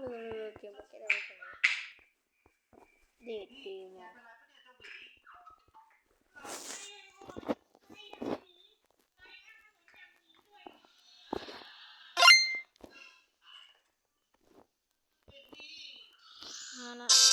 เลยเกมมาเก็ตอะไรกันนะเดทเกมอะมาละ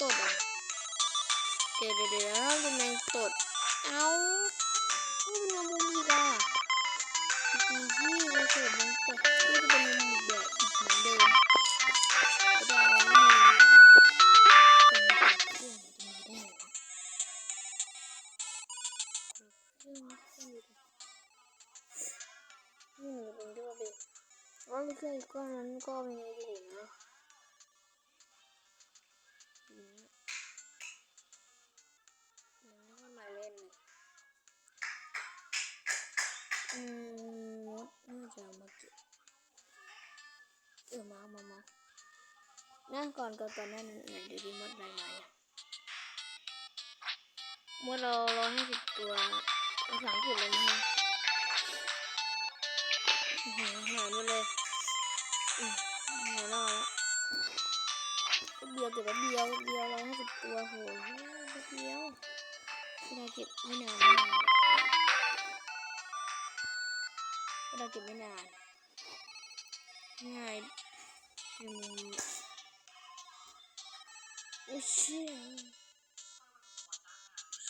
ตดอะเดี๋ยวเดี๋ยวเดี๋ยวเราดูแมงตด เอานี่เป็นแมงมุมอีกอะอีกทีที่เราเกิดแมงตดนี่ก็เป็นแมงมุมอีกแบบเหมือนเดิมก็ได้เอาไม่มีเป็นแบบเครื่องจะมีได้เหรอเครื่องเป็นด้วยเบสว่าไม่ใช่ก้อนนั้นก็มีอยู่นะ อืมน่าจะเอามาเก็บเออมามามานั่งก่อนก่อนก่อนนั่นไหนดูดิมดได้ไหมอะมดเราร้อยห้าสิบตัวภาษาอังกฤษเลยนะหายหมดเลยอืมหายแล้วเดียวเก็บแป๊บเดียวเดียวร้อยห้าสิบตัวโหยแป๊บเดียวเวลาเก็บไม่นานไม่นาน เราเก็บไม่นาน ง่ายอยู่มุมโอ้เชี่ย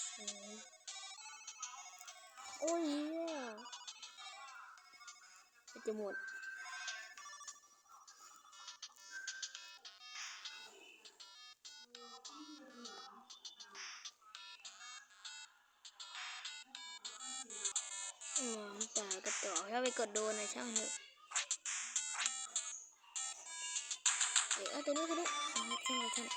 เชี่ยโอ้ยจะหมด กดโดนนะช่างเถอะเอ้ยเอาตัวนี้ตัวนี้ช่างเลยช่าง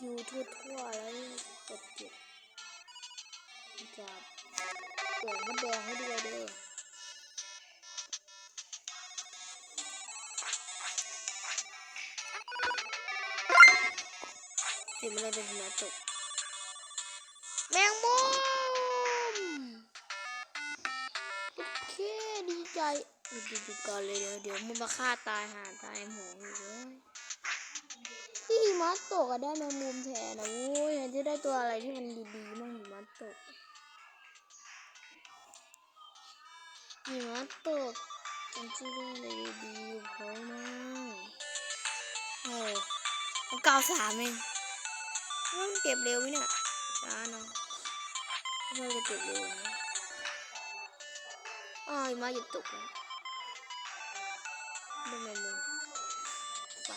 อยู่ทั่วๆแล้วเก็บๆจับ เปิดมดแดงให้ด้วยเด้อสิมันเลยเป็นหิมะตกแมงมุมโอเคดีใจดูดูก่อนเลยเดี๋ยวเดี๋ยวมันมาฆ่าตายหาตายหงอยู่เลยที่หิมะตกอะได้แมงมุมแทนนะโว้ยจะได้ตัวอะไรที่มันดีๆมั่งหิมะตก หิมะตกฉันจะได้อะไรดีๆกับเขานะโอ้มันเก้าสามเองมันเก็บเร็วไหมเนี่ยช้าเนาะไม่จะเก็บเร็วนะอ้าวมะหยุดตกแล้วดูแมงมุมไป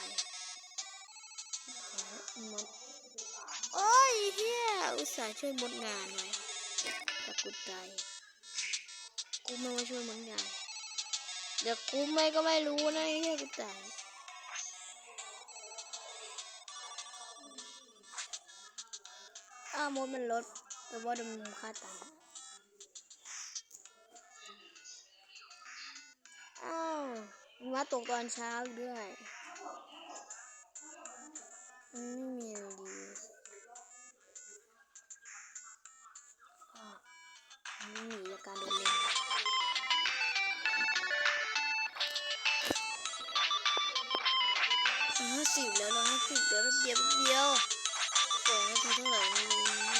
มดโอ้ยเฮียอุตส่าห์ช่วยมดงานไว้ต่กูตาย กูไม่มาช่วยเหมือนกันเดี๋ยวกูไม่ก็ไม่รู้นะไอ้เหี้ยกูตายอ้าวมดมันลดแต่ว่าดำค่าตายอ้าวมาตกตอนเช้าด้วยไม่มีอะไรดี สิบแล้วน้อยห้สิบแล้วแป๊บเดียวแป๊บเดียวสองนาทีเท่าไหร่ไม่รู้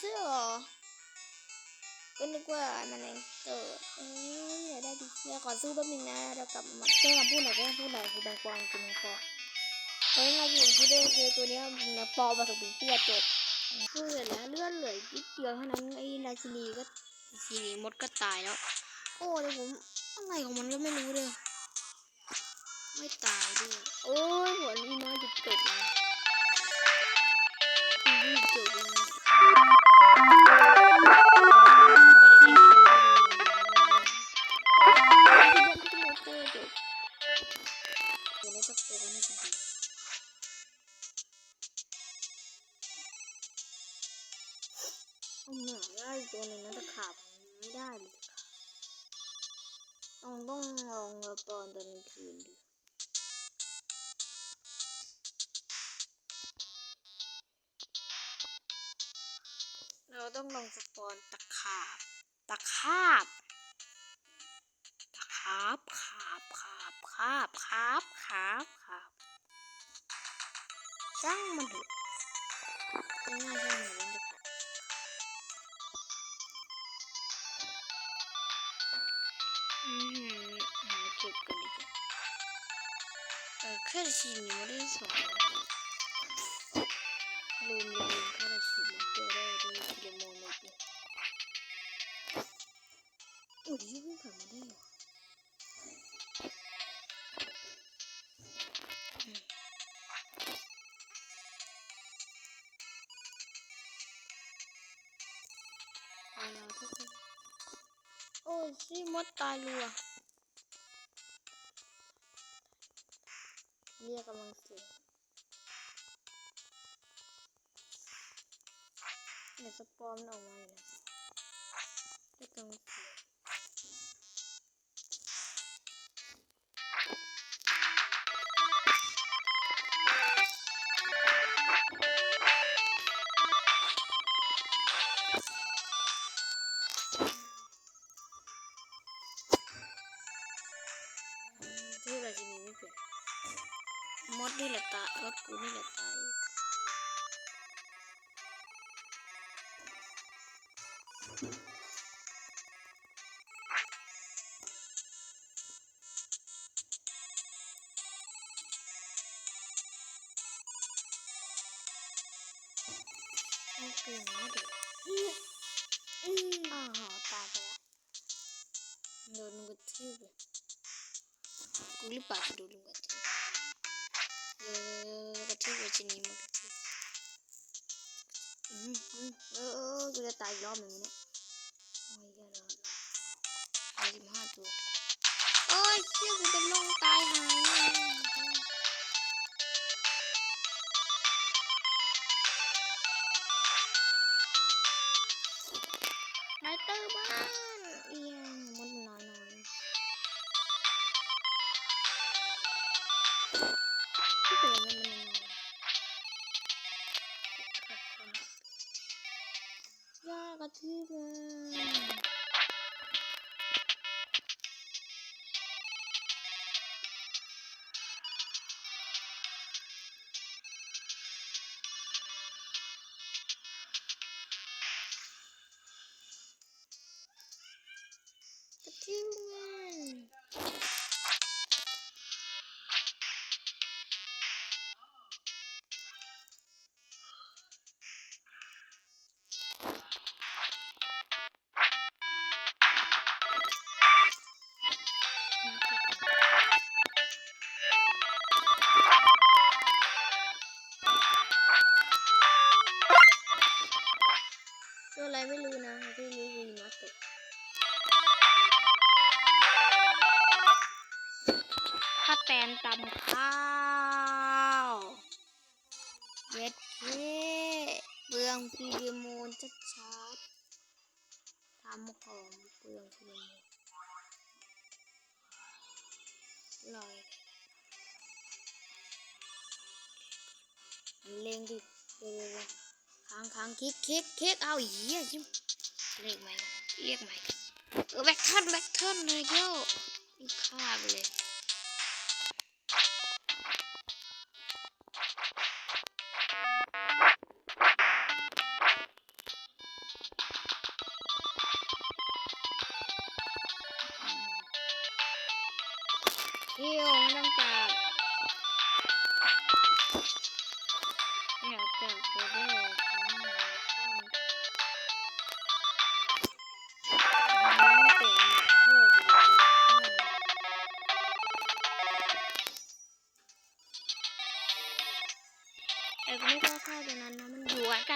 เนี่ยเฮ้ยผีเสื้อเหรอ ก็นึกว่ามันเองเตอร์เอ้ยอยากได้ผีเสื้อขอสู้แป๊บนึงนะเดี๋ยวกลับมาแก้คำพูดหน่อยแก้คำพูดหน่อยคือแบงปองกินแบงปองเฮ้ยมาอยู่ที่เด้คือตัวเนี้ยมันนะปอผสมผีเสื้อจบพูดเสร็จแล้วเลื่อนเหลือนิดเดียวเท่านั้นไอ้ราชินีก็ราชินีมดก็ตายแล้ว โอ้เลยผมอะไรของมันก็ไม่รู้เลยไม่ตายด้วยโอ้ยหัวนี้น้อย ปอนตะขาบ ตะขาบ ตะขาบขาบขาบขาบขาบขาบขาบช่างมันเถอะง่ายๆช่างมันเล่นตะขาบอืมหาเก็บกันดีกว่าเออแค่ชีนี้ไม่ได้สอนลืมเรา โอ้ยซีมดตายรัวเรียกกำลังเสียงเดี๋ยวสปอมมันออกมาอยู่นะจะกังฟู มดนี่แหละตายรถกูนี่แหละตายโอเคนะเดี๋ยวอ้าวตายไปแล้วโดนลุงกระทืบเลยกูรีบปาดไปดูลุงกระทืบเออ กระทืบราชินีมากระทืบอืมอืมเออกูจะตายอีกรอบหนึ่งเนี่ยโอ้ยอย่ารอรอห้าสิบห้าตัวโอ้ยเชี่อกูจะลงตายหายแน่ไย่าก งดิเร็วๆค้างค้างคลิกคลิกคลิกเอาเหี้ยชิมเรียกใหม่เรียกใหม่เออแบ็คเทิร์นแบ็คเทิร์นเลยโย่รีบฆ่าไปเลย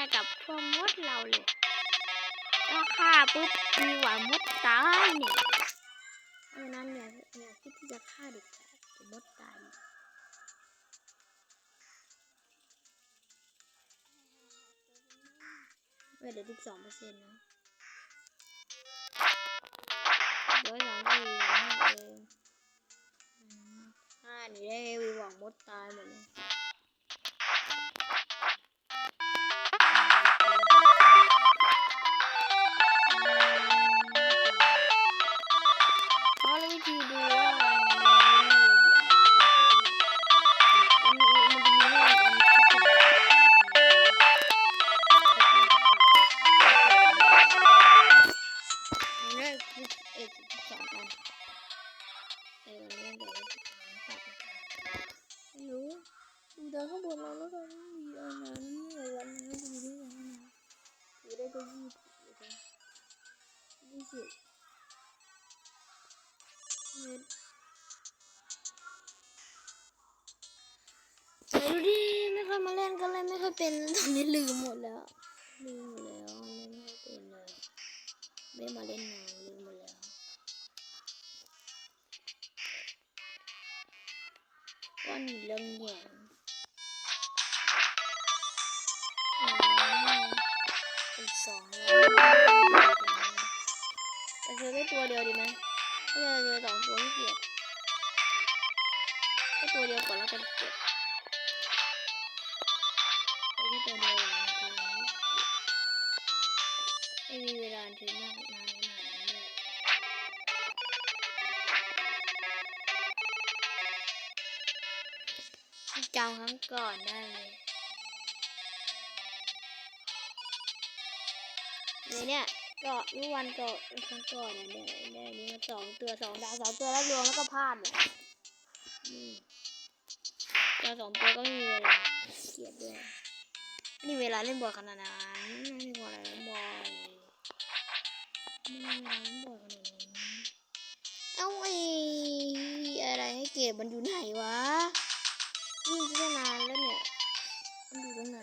กล้ๆกับพวกมดเราเลยถ้าฆ่าปุ๊บมีหวังมดตายเนี่ยเพราะนั้นเนี่ยอย่าคิดที่จะฆ่าเด็กขาดจะมดตายหมดเว้ยเดี๋ยวสิบสองเปอร์เซ็นต์นะเดี๋ยวสองสี่ห้าเองห้านี่ได้วีหวังมดตายหมดเลย สิบเน็ตไหนดูดิไม่ค่อยมาเล่นก็เล่นไม่ค่อยเป็นตอนนี้ลืมหมดแล้ว ลืมหมดแล้วเล่นไม่ค่อยเป็นเลยไม่มาเล่นนานลืมหมดแล้ววันเรื่องแหย่ สองตัวที่เกลียดก็ตัวเดียวก่อนแล้วกันเกลียดตัวที่ตัวเดียวอย่างคือไม่มีเวลาถึงมากนานขนาดนั้นเลยจำครั้งก่อนได้เลยเลยเนี่ย ก็เมื่อวันก็ครั้งก่อนเนี่ยได้ได้นี้มาสองตัวสองดาวสองตัวแล้วรวมแล้วก็พลาดเนี่ยอืมตัวสองตัวก็ไม่มีเวลาเกียดด้วยนี่เวลาเล่นบอลขนาดนั้นไม่มีเวลาเล่นบอลไม่มีเวลาเล่นบอลขนาดนั้นเอ้าไออะไรให้เกลียดมันอยู่ไหนวะนี่มันจะนานแล้วเนี่ยมันอยู่ตรงไหน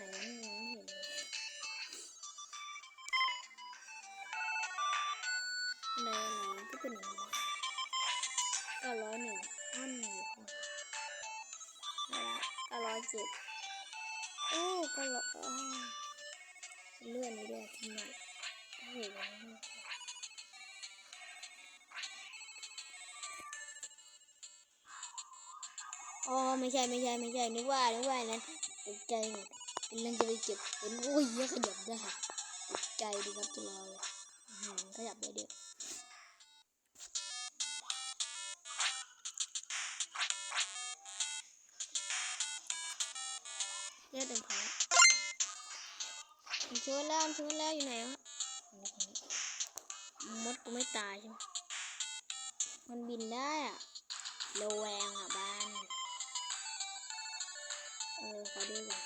อ๋อไม่ใช่ไม่ใช่ไม่ใช่นึกว่านึกว่านั้นตกใจหมดกำลังจะไปเก็บเห็นโอ้ยขยับได้ตกใจดีครับจะรอเลยขยับได้เดียวเลือดเต็มพอแล้วมันชวนแล้วมันชวนแล้วอยู่ไหนวะมดกูไม่ตายใช่ไหมมันบินได้อะระแวงอะบ้า เออขอดูก่อน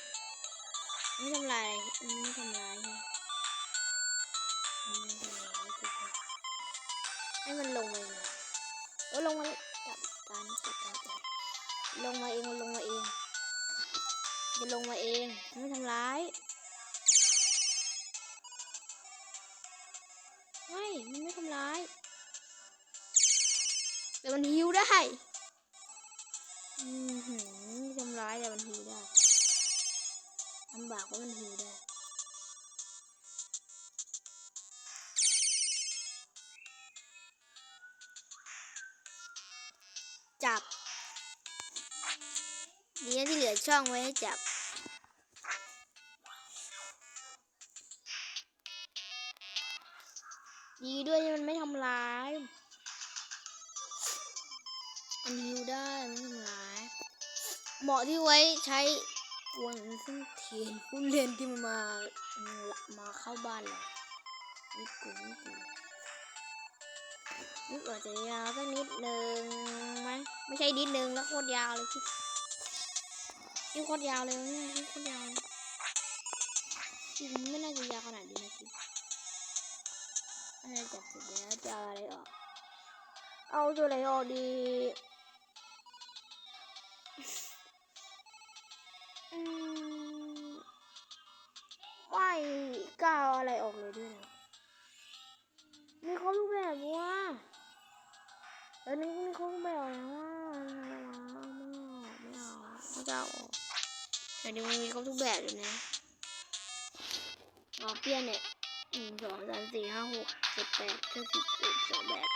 ไม่ทำลายไม่ทำลายใช่ไม่ทำลายให้มันลงมาเลยเออลงมาจับการจับการลงมาเองมันลงมาเองจะลงมาเองไม่ทำร้ายไม่มันไม่ทำร้ายแต่มันฮิวได้ บากเพราะมันฮิวได้จับดีนะที่เหลือช่องไว้ให้จับ ดีด้วยมันไม่ทำร้ายมันฮิวได้ไม่ทำร้าย เหมาะที่ไว้ใช้ วนซึ่งเทียนผู้เรียนที่มันมา มาเข้าบ้านเราวิกูวิกูนึกอาจจะยาวสักนิดหนึ่งไหมไม่ใช่นิดหนึ่งแล้วโคตรยาวเลยคลิปคลิปโคตรยาวเลยนี่ยคลิปโคตรยาวเลยคลิปไม่น่าจะยาวขนาดนี้นะคลิปน่าจะจับเสร็จแล้วจะอาอะไรออก เอาตัวอะไหนออกดี อืมไม่กล้าเอะไรออกเลยด้วยนะมีเขารูปแบบว่าเออนี่มีเขารูปแบบแล้วว่าอะไรวะไม่เอาไม่เอาไม่จะเอาออกแต่เดี๋ยวมันมีเขาทุกแบบเลยนะอ๋อเปลี่ยนเนี่ยหนึ่งสองสามสี่ห้าหกเจ็ดแปดเก้าสิบสิบสองแบบ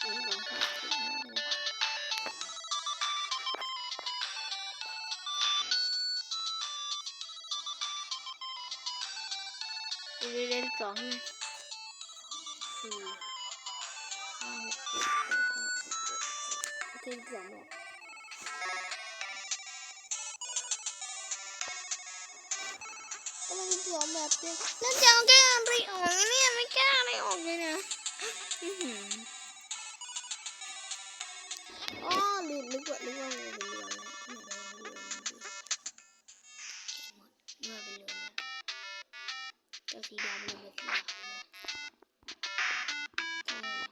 หนึ่งสองสามสี่ห้าหก เรียนสองสี่ห้าหกเจ็ดแปดเก้าสิบเอ็ดสิบสองเรียนสองแบบก็มันสองแบบเดียวแล้วจะเอาแก้อะไรออกเนี่ยไม่กล้าอะไรออกเลยนะอื้อหืออ๋อลืมนึกว่านึกว่ามัน เจ้าสีดำลงไปสีขาวนะเอ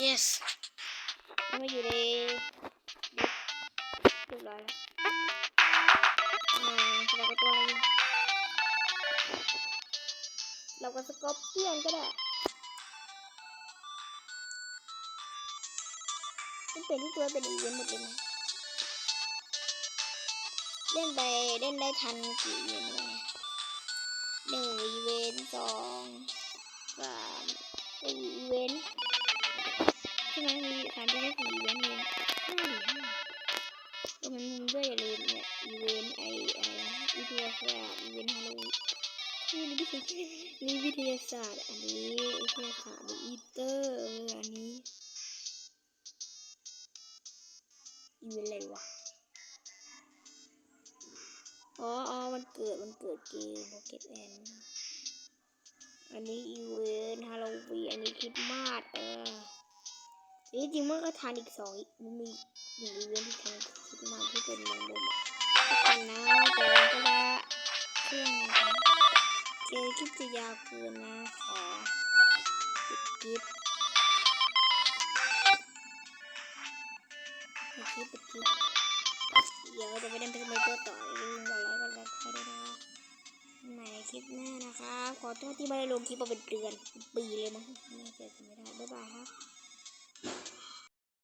อ yes มันมาอยู่ในเรียบร้อยแล้วอ่า เล่นไปเล่นได้ทันกี่เวนเนี่ยหนึ่งอีเวนสองสามสี่อีเวนใช่ไหมมีสามได้สี่อีเวนเองห้าหรือห้าก็มันมุมด้วยอย่าลืมเนี่ยอีเวนไออะไรวิทยาศาสตร์อีเวนฮาโลวีนนี่วิทยานี่วิทยาศาสตร์อันนี้วิทยาศาสตร์หรืออีเตอร์อันนี้อีเวนอะไรวะ เกิดมันเกิดเกมโ o เกตแอนอันนี้อีเวนฮาโลวีอันนี้คริสต์มาสเออนี่จริงมันก็ทานอีกสองมันมีหนึ่งอีเวนที่ทานคริสต์มาสที่เป็นแมงมุมกคนนะแต่ก็ว่าเครื่องนเจคลิปจะยาวเกินนะขอปิดคลิปปิดคลิปปิดคลิปเดี๋ยวจะไปเล่นเป็นตัวต่ออย่าลืมกดไลค์กดซับส ไครต์ด้วยนะครับใหม่ในคลิปหน้านะครับ ขอโทษที่ไม่ได้ลงคลิปมาเป็นเดือนปีเลยมั้งไม่เจอกันไม่ได้ บ๊ายบายครับ